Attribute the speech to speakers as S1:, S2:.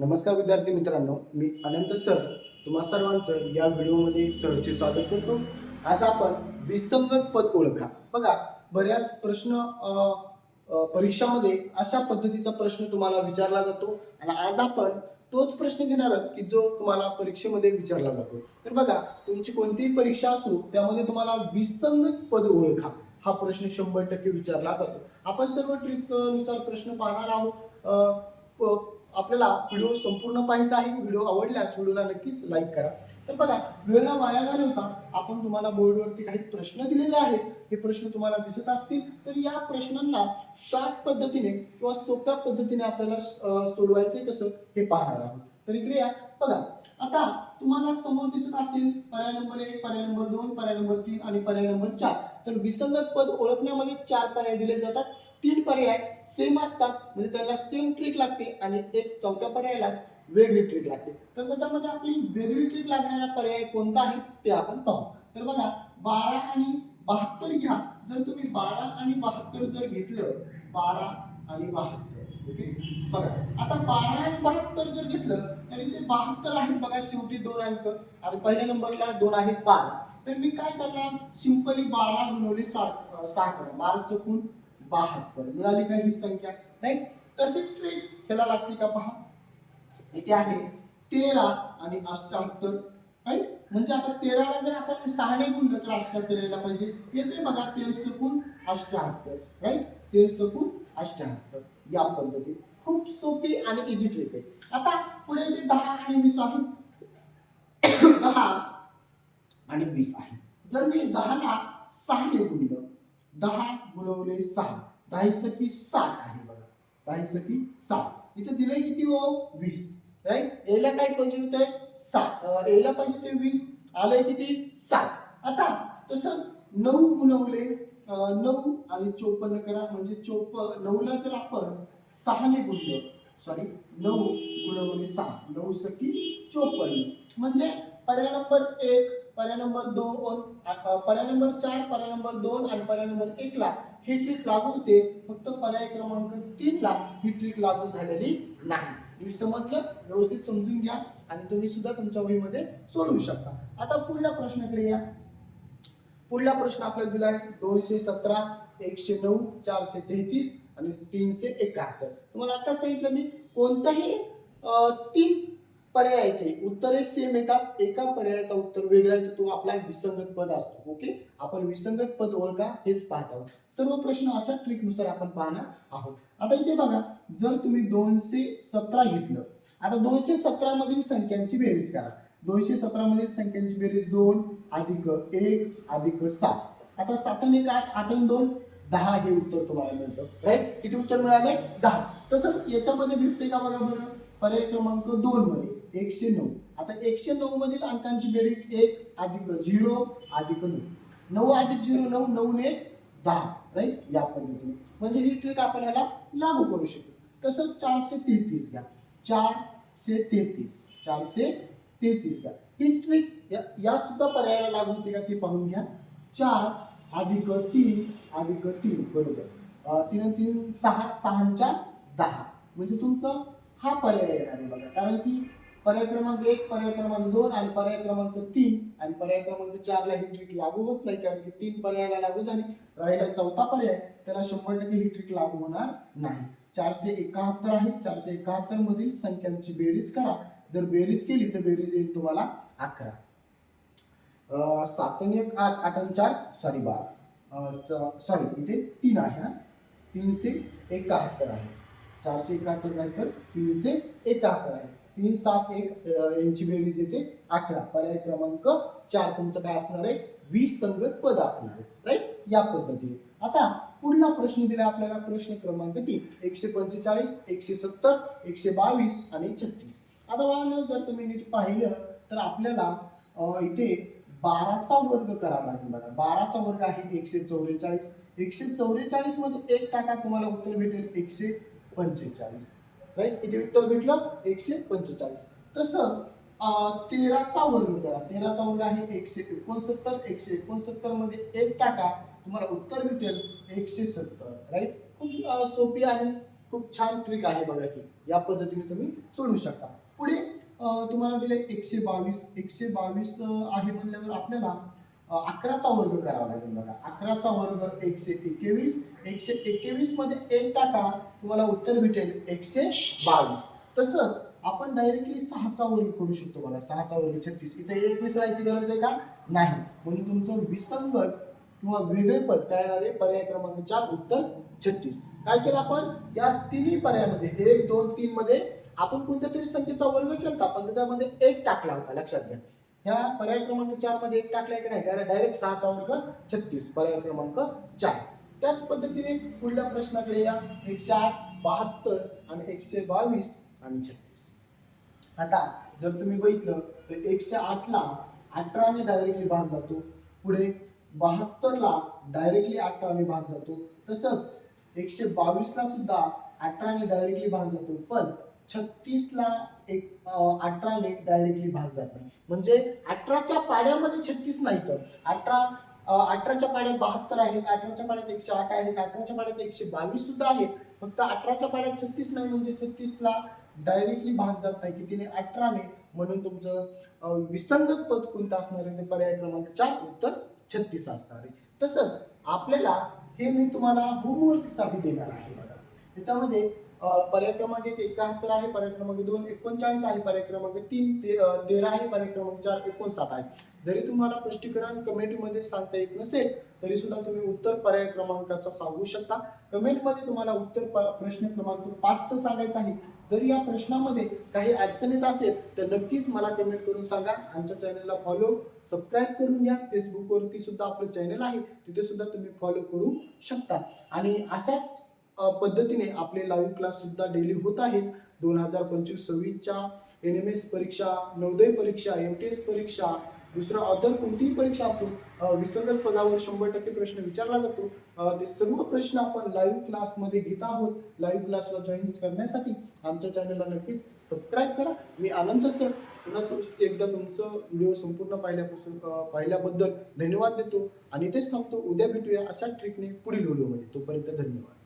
S1: नमस्कार विद्यार्थी मित्रांनो मी अनंत सर. तुम्हा सर्वांचं या व्हिडिओमध्ये सरचे स्वागत करतो. आज आपण विसंगत पद ओळखा. बघा बऱ्याच प्रश्न परीक्षामध्ये अशा पद्धतीचा प्रश्न तुम्हाला विचारला जातो. आणि आज आपण तोच प्रश्न घेणार आहोत की जो तुम्हाला परीक्षेमध्ये विचारला जातो. तर बघा तुमची कोणतीही परीक्षा असो त्यामध्ये तुम्हाला विसंगत पद ओळखा. हा प्रश्न शंभर टक्के विचारला जातो. आपण सर्व ट्रिकनुसार प्रश्न पाहणार आहोत. आपल्याला व्हिडिओ संपूर्ण पाहायचा आहे व्हिडिओ आवडल्यास व्हिडिओला नक्कीच लाईक करा. तर बघा वेळेला वाया घालवता आपण तुम्हाला बोर्डवरती काही प्रश्न दिलेले आहेत हे प्रश्न तुम्हाला दिसत असतील तर या प्रश्नांना शॉर्ट पद्धतीने किंवा सोप्या पद्धतीने आपल्याला सोडवायचे कसं हे पाहणार आहोत. तर इकडे या. बघा आता तुम्हाला समोर दिसत असेल पर्याय नंबर एक पर्याय नंबर दोन पर्याय नंबर तीन आणि पर्याय नंबर चार. तर विसंगत पद ओळखण्यामध्ये चार पर्याय दिले जातात. तीन पर्याय सेम असतात. म्हणजे त्यांना सेम ट्रिक लागते आणि एक चौथ्या पर्यायालाच वेगळी ट्रिक लागते. तर त्याच्यामध्ये आपली वेगळी ट्रिक लागणारा पर्याय कोणता आहे? ते आपण पाहू. तर बघा बारा आणि बहात्तर घ्या. जर तुम्ही बारा आणि बहात्तर जर घेतलं बारा आणि बहात्तर ओके? बघा आता बारा आणि बहात्तर जर घेतलं तर इथे बहात्तर आहेत बघा शेवटी दोन अंक. आणि पहिल्या नंबरला दोन आहेत बारा. तर मी काय करणार? सिंपली बारा गुणवले साठ साठ बारा सकून बहात्तर. मिळाली का ही संख्या? राईट तसेच ट्रिक ह्याला लागते का पहा. इथे आहे तेरा आणि अष्ट्याहत्तर राईट म्हणजे आता तेराला जर आपण सहाने गुणलं तर अष्ट्याहत्तर यायला पाहिजे. येते बघा तेर सकून अष्ट्याहत्तर राईट तेर सकून अष्ट्याहत्तर या पद्धतीत. खूप सोपी आणि इझी ट्रिक आहे. आता पुढे ते दहा आणि वीस आहे. दहा आणि वीस आहे. जर मी दहाला सहाने गुणलं दहा गुणवले सहा दहा सखी सात आहे बघा. दहा सखी सात. इथे दिलंय किती हो? वीस. राईट एला काय पाहिजे होते सात. अं, एला पाहिजे होते वीस. आलंय किती? सात. आता तसंच नऊ गुणवले नऊ आणि चोपन्न करा. म्हणजे चोप नऊला जर आपण सहाने गुणलं सॉरी नऊ गुणवले सहा नऊ सखी चोपन्न. म्हणजे पर्याय नंबर एक पर्याय नंबर दोन पर्याय नंबर चार पर्याय नंबर दोन आणि पर्याय नंबर एक ला ही ट्रिक लागू होते. फक्त पर्याय क्रमांक तीन ला ही ट्रिक लागू झालेली नाही. मी समजलं? व्यवस्थित समजून घ्या आणि तुम्ही सुद्धा तुमच्या वहीमध्ये सोडवू शकता. आता पुढल्या प्रश्नाकडे या. पुढला प्रश्न आपल्याला दिला आहे दोनशे सतरा एकशे नऊ चारशे तेहतीस आणि तीनशे एकाहत्तर. तुम्हाला आता सांगितलं मी कोणताही तीन पर्यायाचे. उत्तरे सेम येतात एका पर्यायाचा उत्तर वेगळा येतो तो आपला विसंगत पद असतो. ओके आपण विसंगत पद ओळखा हेच पाहत आहोत. सर्व प्रश्न अशा ट्रिकनुसार आपण पाहणार आहोत. आता इथे बघा जर तुम्ही दोनशे सतरा घेतलं आता दोनशे सतरा मधील संख्यांची बेरीज करा. दोनशे सतरा मधील संख्यांची बेरीज दोन अधिक एक अधिक सात. आता सात आणि एक आठ आठ आणि दोन दहा हे उत्तर तुम्हाला मिळतं. राईट किती उत्तर मिळाले? दहा. तसंच याच्यामध्ये भेटते का बघा बरं? पर्याय क्रमांक दोन मध्ये. एकशे नऊ. आता एकशे नऊ मधील अंकांची बेरीज एक अधिक झिरो अधिक नऊ. नऊ अधिक झिरो नऊ नऊ ने दहा. राईट या पद्धतीने. म्हणजे ही ट्रिक आपण ह्याला लागू करू शकतो. तसंच चारशे तेहतीस घ्या. चारशे तेहतीस. चारशे तेहतीस घ्या. ही ट्रिक या, या सुद्धा पर्यायाला लागू होते का ते पाहून घ्या. चार अधिक तीन अधिक तीन. बरोबर. तीन तीन सहा. सहाच्या दहा. म्हणजे तुमचं हा पर्याय येणार आहे बघा. कारण की पर्याय क्रमांक एक पर्याय क्रमांक दोन आणि पर्याय क्रमांक तीन. आणि पर्याय क्रमांक चारला ही ट्रिक लागू होत नाही कारण की तीन पर्यायाला लागू झाली. राहिला चौथा पर्याय त्याला शंभर टक्के ही ट्रिक लागू होणार नाही. चारशे एकाहत्तर आहे. चारशे एकाहत्तर मधील संख्यांची बेरीज करा. जर बेरीज केली तर बेरीज येईल तुम्हाला अकरा. सात एक आठ आठ आणि चार सॉरी बारा. सॉरी इथे तीन आहे हा. तीनशे एकाहत्तर आहे. चारशे एकाहत्तर नाही तर तीनशे एकाहत्तर आहे. तीन सात एक यांची बेरीज येते. अकरा. पर्याय क्रमांक चार तुमचं काय असणार आहे? वीस संगत पद असणार आहे. राईट या पद्धतीने. आता पुढला प्रश्न दिला आपल्याला प्रश्न क्रमांक तीन. एकशे पंचेचाळीस एकशे सत्तर एकशे बावीस आणि छत्तीस. आता बाळांनो जर तुम्ही नीट पाहिलं तर आपल्याला इथे बाराचा वर्ग करावा लागेल बघा. बाराचा वर्ग आहे एकशे चौवेचाळीस. एकशे चौवेचाळीसमध्ये एक टाका तुम्हाला उत्तर भेटेल एकशे पंचेचाळीस. राईट इथे उत्तर भेटलं? एकशे पंचेचाळीस. तसं तेराचा वर्ग करा तेराचा वर्ग आहे एकशे एकोणसत्तर. एकशे एकोणसत्तरमध्ये एक टाका तुम्हाला उत्तर भेटेल एकशे सत्तर. राईट खूप सोपी आणि खूप छान ट्रिक आहे बघा की या पद्धतीने तुम्ही सोडवू शकता. पुढे तुम्हाला दिले एकशे बावीस. एकशे बावीस आहे म्हणल्यावर आपल्याला अकराचा वर्ग करावा लागेल बघा. अकराचा वर्ग एकशे एकवीस. एकशे एकवीसमध्ये एक टाका. तुम्हाला उत्तर भेटेल एकशे बावीस. तसंच आपण डायरेक्टली सहाचा वर्ग करू शकतो बघा. सहाचा वर्ग छत्तीस. इथे एक विसरायची गरज आहे का? नाही. म्हणून तुमचं विसंगत किंवा वेगळे पद काय येणार आहे? पर्याय क्रमांक चार उत्तर छत्तीस. काय केलं आपण? या तिन्ही पर्यायामध्ये एक दोन तीन मध्ये आपण कोणत्या तरी संख्येचा वर्ग केला पण त्याच्यामध्ये एक टाकला होता. लक्षात घ्या. ह्या पर्याय क्रमांक चारमध्ये एक टाकलाय की नाही? कारण डायरेक्ट सहाचा वर्ग छत्तीस पर्याय क्रमांक चार. त्याच पद्धतीने पुढल्या प्रश्नाकडे या. एकशे आठ बहात्तर आणि एकशे बावीस आणि छत्तीस. आता जर तुम्ही बघितलं तर एकशे आठला अठराने डायरेक्टली भाग जातो. पुढे बहात्तरला डायरेक्टली अठराने भाग जातो. तसंच एकशे बावीसला सुद्धा अठराने डायरेक्टली भाग जातो. पण छत्तीसला एक अठराने डायरेक्टली भाग जात नाही म्हणजे अठराच्या पाड्यामध्ये छत्तीस नाही तर. अठरा अठराच्या पाड्यात बहात्तर आहेत अठराच्या पाड्यात एकशे आठ आहेत अठराच्या पाड्यात एकशे बावीस सुद्धा आहेत. फक्त अठराच्या पाड्यात छत्तीस नाही म्हणजे छत्तीसला डायरेक्टली भाग जात नाही. कितीने? अठराने. म्हणून तुमचं विसंगत पद कोणतं असणार आहे? ते पर्याय क्रमांक चार उत्तर छत्तीस असणार आहे. तसंच आपल्याला हे मी तुम्हाला होमवर्कसाठी देणार आहे बघा. त्याच्यामध्ये पर्यायक्रमाक एक एकाहत्तर आहे पर्याय क्रमांक दोन एकोणचाळीस आहे पर्याय क्रमांक तीन ते तेरा आहे पर्याय क्रमांक चार एकोणसाठ आहे. जरी तुम्हाला स्पष्टीकरण कमेंटमध्ये सांगता येत नसेल तरी सुद्धा तुम्ही उत्तर पर्याय क्रमांकाचा सांगू शकता. कमेंटमध्ये तुम्हाला उत्तर प्रश्न क्रमांक पाचचं सांगायचं आहे. जर या प्रश्नामध्ये काही अडचण येत असेल तर नक्कीच मला कमेंट करून सांगा. आमच्या चॅनलला फॉलो सबस्क्राईब करून घ्या. फेसबुकवरती सुद्धा आपलं चॅनल आहे तिथे सुद्धा तुम्ही फॉलो करू शकता. आणि अशाच पद्धतीने आपले लाईव्ह क्लास सुद्धा डेली होत आहेत. दोन हजार पंचवीस सव्वीसच्या एन एम एस परीक्षा नवोदय परीक्षा एम टी एस परीक्षा दुसरा अदर कोणतीही परीक्षा असो अ, पदावर शंभर टक्के प्रश्न विचारला जातो. ते सर्व प्रश्न आपण लाईव्ह क्लासमध्ये घेत आहोत. लाईव्ह क्लासला जॉईन करण्यासाठी आमच्या चॅनलला नक्कीच सबस्क्राईब करा. मी आनंद सर पुन्हा तुम- एकदा तुमचं व्हिडिओ संपूर्ण पाहिल्यापासून पाहिल्याबद्दल धन्यवाद देतो. आणि तेच सांगतो उद्या भेटूया अशा ट्रिकने पुढील व्हिडिओमध्ये तोपर्यंत धन्यवाद.